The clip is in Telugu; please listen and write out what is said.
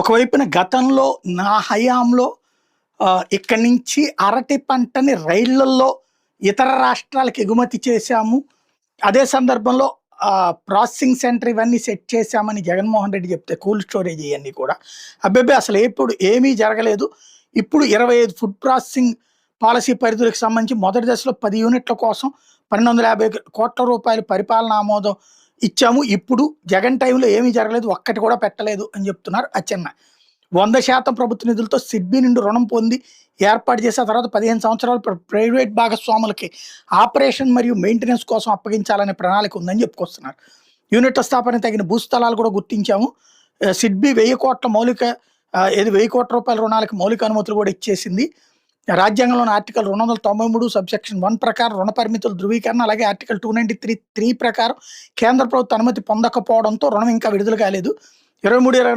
ఒకవైపున గతంలో నా హయాంలో ఇక్కడి నుంచి అరటి పంటని రైళ్ళలో ఇతర రాష్ట్రాలకు ఎగుమతి చేశాము. అదే సందర్భంలో ప్రాసెసింగ్ సెంటర్ ఇవన్నీ సెట్ చేశామని జగన్మోహన్ రెడ్డి చెప్తే కూల్ స్టోరేజ్ ఇవన్నీ కూడా. అబ్బాయి అసలు ఎప్పుడు ఏమీ జరగలేదు. ఇప్పుడు ఇరవై ఐదు ఫుడ్ ప్రాసెసింగ్ పాలసీ పరిధులకు సంబంధించి మొదటి దశలో పది యూనిట్ల కోసం పన్నెండు వందల యాభై కోట్ల రూపాయలు పరిపాలన ఆమోదం ఇచ్చాము. ఇప్పుడు జగన్ టైంలో ఏమీ జరగలేదు. ఒక్కటి కూడా పెట్టలేదు అని చెప్తున్నారు అచ్చెన్న. వంద శాతం ప్రభుత్వ నిధులతో సిడ్బీ నుండి రుణం పొంది ఏర్పాటు చేసిన తర్వాత పదిహేను సంవత్సరాలు ప్ర- ప్రైవేట్ భాగస్వాములకి ఆపరేషన్ మరియు మెయింటెనెన్స్ కోసం అప్పగించాలనే ప్రణాళిక ఉందని చెప్పుకొస్తున్నారు. యూనిట్ల స్థాపన తగిన భూస్థలాలు కూడా గుర్తించాము. సిడ్బీ వెయ్యి కోట్ల మౌలిక ఏది వెయ్యి కోట్ల రూపాయల రుణాలకు మౌలిక అనుమతులు కూడా ఇచ్చేసింది. రాజ్యాంగంలోని ఆర్టికల్ రెండు వందల తొంభై మూడు సబ్సెక్షన్ వన్ ప్రకారం రుణ పరిమితుల ధృవీకరణ అలాగే article two ninety three three ప్రకారం కేంద్ర ప్రభుత్వ అనుమతి పొందకపోవడంతో రుణం ఇంకా విడుదల కాలేదు. ఇరవై మూడు ఇరవై